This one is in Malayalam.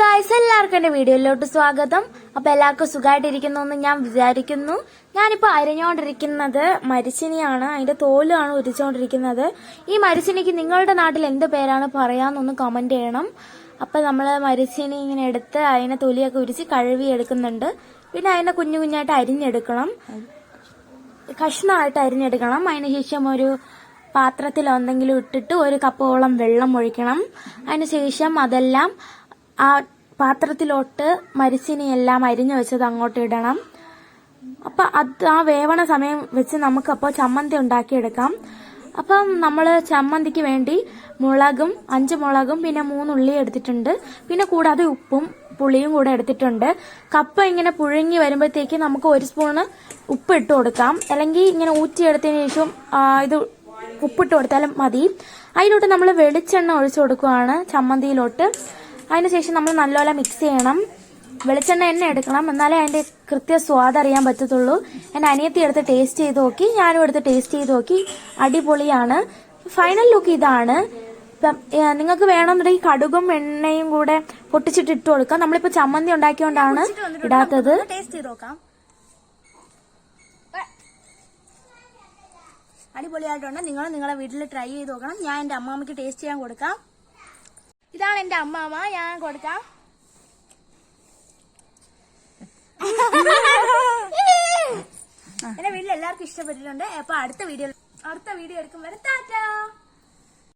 ഗായ്സ് എല്ലാവർക്കും എന്റെ വീഡിയോയിലോട്ട് സ്വാഗതം. അപ്പൊ എല്ലാവർക്കും സുഖമായിട്ടിരിക്കുന്നു എന്ന് ഞാൻ വിചാരിക്കുന്നു. ഞാനിപ്പോ അരിഞ്ഞുകൊണ്ടിരിക്കുന്നത് മരിച്ചിനിയാണ് അതിന്റെ തോലാണ് ഉരിച്ചുകൊണ്ടിരിക്കുന്നത് ഈ മരിച്ചിനിക്ക് നിങ്ങളുടെ നാട്ടിൽ എന്ത് പേരാണ് പറയാന്നൊന്ന് കമന്റ് ചെയ്യണം. അപ്പൊ നമ്മൾ മരിച്ചിനി ഇങ്ങനെ എടുത്ത് അതിനെ തൊലിയൊക്കെ ഉരിച്ച് കഴുകി എടുക്കുന്നുണ്ട് പിന്നെ അതിനെ കുഞ്ഞു കുഞ്ഞായിട്ട് അരിഞ്ഞെടുക്കണം. കഷ്ണമായിട്ട് അരിഞ്ഞെടുക്കണം. അതിന് ശേഷം ഒരു പാത്രത്തിൽ എന്തെങ്കിലും ഇട്ടിട്ട് ഒരു കപ്പോളം വെള്ളം ഒഴിക്കണം. അതിനുശേഷം അതെല്ലാം ആ പാത്രത്തിലോട്ട് മരിച്ചിനെയെല്ലാം അരിഞ്ഞു വെച്ചത് അങ്ങോട്ട് ഇടണം. അപ്പൊ അത് ആ വേവണ സമയം വെച്ച് നമുക്കപ്പോൾ ചമ്മന്തി ഉണ്ടാക്കിയെടുക്കാം. അപ്പം നമ്മൾ ചമ്മന്തിക്ക് വേണ്ടി മുളകും അഞ്ച് മുളകും പിന്നെ മൂന്ന് ഉള്ളി എടുത്തിട്ടുണ്ട്. പിന്നെ കൂടാതെ ഉപ്പും പുളിയും കൂടെ എടുത്തിട്ടുണ്ട്. കപ്പ ഇങ്ങനെ പുഴുങ്ങി വരുമ്പോഴത്തേക്ക് നമുക്ക് ഒരു സ്പൂണ് ഉപ്പ് ഇട്ട് കൊടുക്കാം. അല്ലെങ്കിൽ ഇങ്ങനെ ഊറ്റിയെടുത്തതിന് ശേഷം ഇത് ഉപ്പിട്ട് കൊടുത്താലും മതി. അതിലോട്ട് നമ്മൾ വെളിച്ചെണ്ണ ഒഴിച്ചു കൊടുക്കുകയാണ് ചമ്മന്തിയിലോട്ട്. അതിനുശേഷം നമ്മൾ നല്ലപോലെ മിക്സ് ചെയ്യണം. വെളിച്ചെണ്ണ എണ്ണ എടുക്കണം. എന്നാലേ അതിന്റെ കൃത്യ സ്വാദ് അറിയാൻ പറ്റത്തുള്ളൂ. എന്റെ അനിയത്തി എടുത്ത് ടേസ്റ്റ് ചെയ്ത് നോക്കി. ഞാനും എടുത്ത് ടേസ്റ്റ് ചെയ്ത് നോക്കി. അടിപൊളിയാണ്. ഫൈനൽ ലുക്ക് ഇതാണ്. ഇപ്പം നിങ്ങൾക്ക് വേണമെന്നുണ്ടെങ്കിൽ കടുകും എണ്ണയും കൂടെ പൊട്ടിച്ചിട്ട് ഇട്ട് കൊടുക്കാം. നമ്മളിപ്പോ ചമ്മന്തി ഉണ്ടാക്കിയോണ്ടാണ് ഇടാത്തത്. ടേസ്റ്റ് ചെയ്ത് നോക്കാം. അടിപൊളിയായിട്ടുണ്ട്. നിങ്ങൾ നിങ്ങളെ വീട്ടിൽ ട്രൈ ചെയ്ത് നോക്കണം. ഞാൻ എന്റെ അമ്മാമ്മക്ക് ടേസ്റ്റ് ചെയ്യാൻ കൊടുക്കാം. ഇതാണ് എന്റെ അമ്മാമ്മ. ഞാൻ കൊടുക്കാം. എന്റെ വീട്ടിൽ എല്ലാവർക്കും ഇഷ്ടപ്പെട്ടിട്ടുണ്ട്. അപ്പൊ അടുത്ത വീഡിയോ അടുത്ത വീഡിയോ എടുക്കും വരെ